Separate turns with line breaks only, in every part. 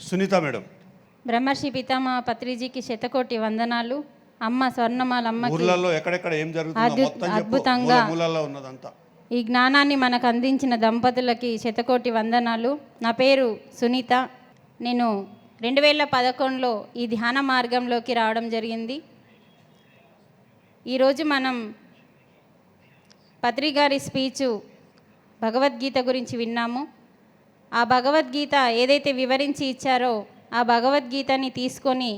Sunitha madam.
బ్రహ్మర్షి పితామహ పత్రిజీకి శతకోటి వందనాలు. అమ్మ స్వర్ణమాల అమ్మకి
ఊర్లలో ఎక్కడెక్కడ ఏం జరుగుతుందో
అద్భుత-
మొత్తం చెప్పు.
అద్భుతంగా.
మూల మూలల్లో ఉన్నదంతా.
ఈ జ్ఞానాన్ని మనకు అందించిన దంపతులకి శతకోటి వందనాలు. నా పేరు సునీత. నేను రెండు వేల పదకొండులో ఈ ధ్యాన మార్గంలోకి రావడం జరిగింది. ఈరోజు మనం పత్రి గారి స్పీచు భగవద్గీత గురించి విన్నాము. ఆ భగవద్గీత ఏదైతే వివరించి ఇచ్చారో ఆ భగవద్గీతని తీసుకొని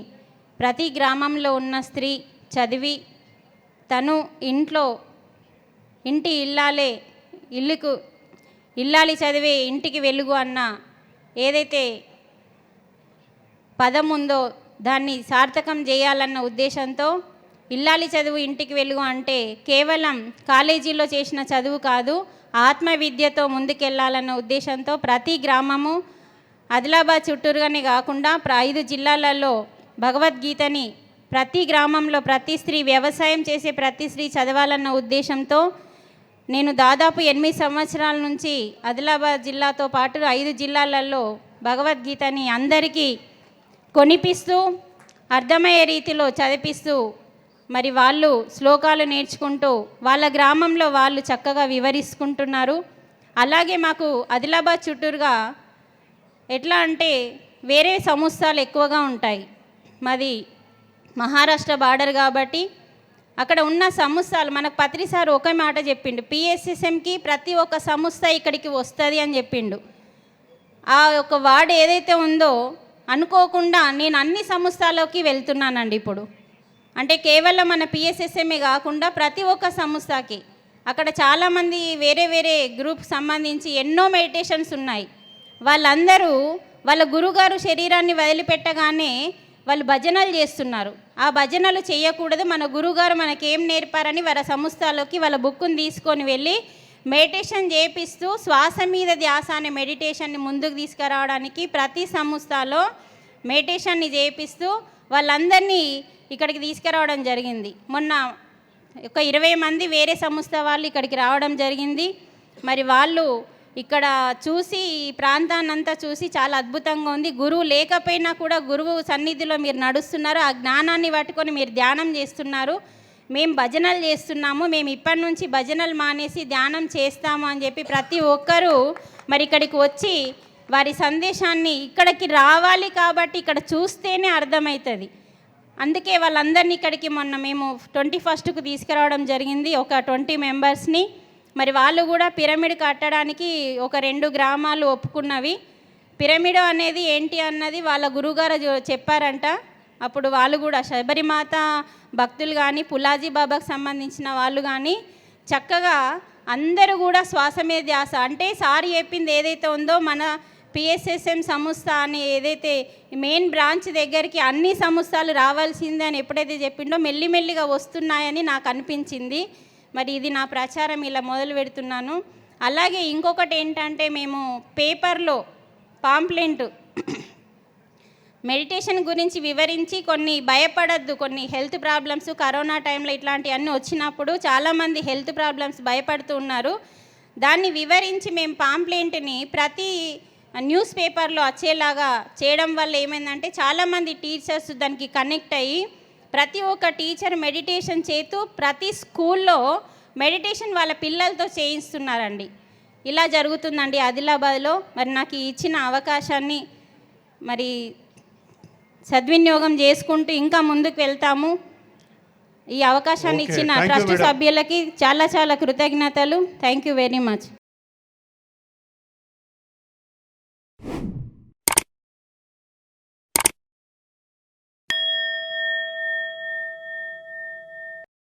ప్రతి గ్రామంలో ఉన్న స్త్రీ చదివి తను ఇంట్లో ఇంటి ఇల్లాలే ఇల్లుకు ఇల్లాలి చదివే ఇంటికి వెలుగు అన్న ఏదైతే పదం ఉందో దాన్ని సార్థకం చేయాలన్న ఉద్దేశంతో ఇల్లాలి చదువు ఇంటికి వెలుగు అంటే కేవలం కాలేజీలో చేసిన చదువు కాదు ఆత్మ విద్యతో ముందుకెళ్ళాలన్న ఉద్దేశంతో ప్రతి గ్రామము ఆదిలాబాద్ చుట్టూరుగానే కాకుండా ప్ర- ఐదు జిల్లాలలో భగవద్గీతని ప్రతి గ్రామంలో ప్రతి స్త్రీ వ్యవసాయం చేసే ప్రతి స్త్రీ చదవాలన్న ఉద్దేశంతో నేను దాదాపు ఎనిమిది సంవత్సరాల నుంచి ఆదిలాబాద్ జిల్లాతో పాటు ఐదు జిల్లాలలో భగవద్గీతని అందరికీ కొనిపిస్తూ అర్థమయ్యే రీతిలో చదివిస్తూ మరి వాళ్ళు శ్లోకాలు నేర్చుకుంటూ వాళ్ళ గ్రామంలో వాళ్ళు చక్కగా వివరించుకుంటున్నారు అలాగే మాకు ఆదిలాబాద్ చుట్టూరుగా ఎట్లా అంటే వేరే సంస్థలు ఎక్కువగా ఉంటాయి. మాది మహారాష్ట్ర బార్డర్ కాబట్టి అక్కడ ఉన్న సంస్థలు మనకు పత్రి సార్ ఒకే మాట చెప్పిండు పిఎస్ఎస్ఎంకి ప్రతి ఒక్క సంస్థ ఇక్కడికి వస్తుంది అని చెప్పిండు. ఆ యొక్క వార్డు ఏదైతే ఉందో అనుకోకుండా నేను అన్ని సంస్థలోకి వెళ్తున్నానండి ఇప్పుడు. అంటే కేవలం మన పిఎస్ఎస్ఎంఏ కాకుండా ప్రతి ఒక్క సంస్థకి. అక్కడ చాలామంది వేరే వేరే గ్రూప్ సంబంధించి ఎన్నో మెడిటేషన్స్ ఉన్నాయి. వాళ్ళందరూ వాళ్ళ గురుగారు శరీరాన్ని వదిలిపెట్టగానే వాళ్ళు భజనలు చేస్తున్నారు. ఆ భజనలు చేయకూడదు. మన గురుగారు మనకేం నేర్పారని వాళ్ళ సంస్థలోకి వాళ్ళ బుక్కుని తీసుకొని వెళ్ళి మెడిటేషన్ చేపిస్తూ శ్వాస మీద ధ్యాస అనే మెడిటేషన్ని ముందుకు తీసుకురావడానికి ప్రతి సంస్థలో మెడిటేషన్ని చేపిస్తూ వాళ్ళందరినీ ఇక్కడికి తీసుకురావడం జరిగింది. మొన్న ఒక ఇరవై మంది వేరే సంస్థ వాళ్ళు ఇక్కడికి రావడం జరిగింది. మరి వాళ్ళు ఇక్కడ చూసి ఈ ప్రాంతాన్నంతా చూసి చాలా అద్భుతంగా ఉంది. గురువు లేకపోయినా కూడా గురువు సన్నిధిలో మీరు నడుస్తున్నారు. ఆ జ్ఞానాన్ని పట్టుకొని మీరు ధ్యానం చేస్తున్నారు. మేము భజనలు చేస్తున్నాము. మేము ఇప్పటి నుంచి భజనలు మానేసి ధ్యానం చేస్తాము అని చెప్పి ప్రతి ఒక్కరూ మరి ఇక్కడికి వచ్చి వారి సందేశాన్ని ఇక్కడికి రావాలి కాబట్టి ఇక్కడ చూస్తేనే అర్థమవుతుంది. అందుకే వాళ్ళందరినీ ఇక్కడికి మొన్న మేము ట్వంటీ ఫస్ట్కు తీసుకురావడం జరిగింది. ఒక ట్వంటీ మెంబర్స్ని. మరి వాళ్ళు కూడా పిరమిడ్ కట్టడానికి ఒక రెండు గ్రామాలు ఒప్పుకున్నవి. పిరమిడ్ అనేది ఏంటి అన్నది వాళ్ళ గురుగారు చెప్పారంట. అప్పుడు వాళ్ళు కూడా శబరిమాత భక్తులు కానీ పులాజీ బాబాకు సంబంధించిన వాళ్ళు కానీ చక్కగా అందరూ కూడా శ్వాస మీద ధ్యాస. అంటే సారి చెప్పింది ఏదైతే ఉందో మన పిఎస్ఎస్ఎం సంస్థ అని ఏదైతే మెయిన్ బ్రాంచ్ దగ్గరికి అన్ని సంస్థలు రావాల్సిందే అని ఎప్పుడైతే చెప్పిండో మెల్లిమెల్లిగా వస్తున్నాయని నాకు అనిపించింది. మరి ఇది నా ప్రచారం ఇలా మొదలు పెడుతున్నాను. అలాగే ఇంకొకటి ఏంటంటే మేము పేపర్లో పాంప్లెంట్ మెడిటేషన్ గురించి వివరించి కొన్ని భయపడద్దు కొన్ని హెల్త్ ప్రాబ్లమ్స్ కరోనా టైంలో ఇట్లాంటివన్నీ వచ్చినప్పుడు చాలామంది హెల్త్ ప్రాబ్లమ్స్ భయపడుతూ ఉన్నారు. దాన్ని వివరించి మేము పాంప్లెంట్ని ప్రతి న్యూస్ పేపర్లో వచ్చేలాగా చేయడం వల్ల ఏమైందంటే చాలామంది టీచర్స్ దానికి కనెక్ట్ అయ్యి ప్రతి ఒక్క టీచర్ మెడిటేషన్ చేస్తూ ప్రతి స్కూల్లో మెడిటేషన్ వాళ్ళ పిల్లలతో చేయిస్తున్నారండి. ఇలా జరుగుతుందండి ఆదిలాబాద్లో. మరి నాకు ఇచ్చిన అవకాశాన్ని మరి సద్వినియోగం చేసుకుంటూ ఇంకా ముందుకు వెళ్తాము. ఈ అవకాశాన్ని ఇచ్చిన ట్రస్ట్. సభ్యులకి చాలా చాలా కృతజ్ఞతలు. Thank you very much